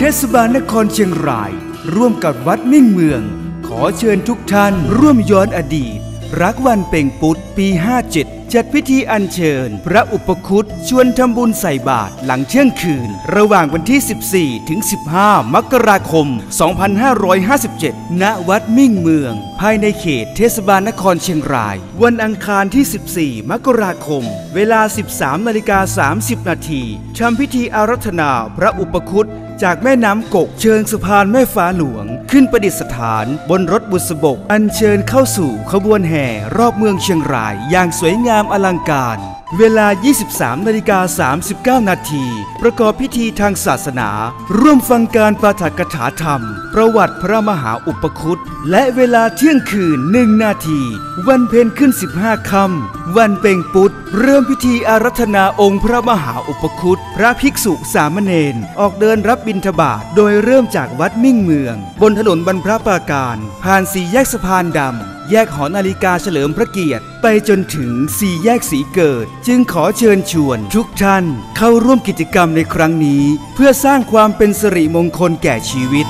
เทศบาลนครเชียงราย ร่วมกับวัดมิ่งเมือง ขอเชิญทุกท่านร่วมย้อนอดีต รักวันเป่งปุตปี 57 จัดพิธีอัญเชิญ พระอุปคุตชวนทำบุญใส่บาตรหลังเที่ยงคืน ระหว่างวันที่ 14 ถึง 15 มกราคม 2557 ณ วัดมิ่งเมือง ภายในเขตเทศบาลนครเชียงราย วันอังคารที่ 14 มกราคม เวลา 13นาฬิกา30 นาทีทำพิธีอารัธนาพระอุปคุต จากแม่น้ำกกเชิงสะพานแม่ฟ้าหลวง ขึ้นประดิษฐานบนรถบุษบก อันเชิญเข้าสู่ขบวนแห่รอบเมืองเชียงรายอย่างสวยงามอลังการ เวลา 23นาฬิกา39 นาที ประกอบพิธีทางศาสนา ร่วมฟังการปาฐกถาธรรม ประวัติพระมหาอุปคุต และเวลาเที่ยงคืนหนึ่งนาที วันเพ็ญขึ้น 15ค่ำวันเป่งปุตเริ่มพิธีอารัธนาองค์พระมหาอุปคุต พระภิกษุสามเณร ออกเดินรับบิณฑบาต โดยเริ่มจากวัดมิ่งเมือง บนถนนบรรพระปราการ ผ่านสี่แยกสะพานดำ แยกหอนาฬิกาเฉลิมพระเกียรติ ไปจนถึงสี่แยกสีเกิด จึงขอเชิญชวนทุกท่านเข้าร่วมกิจกรรมในครั้งนี้ เพื่อสร้างความเป็นสิริมงคลแก่ชีวิต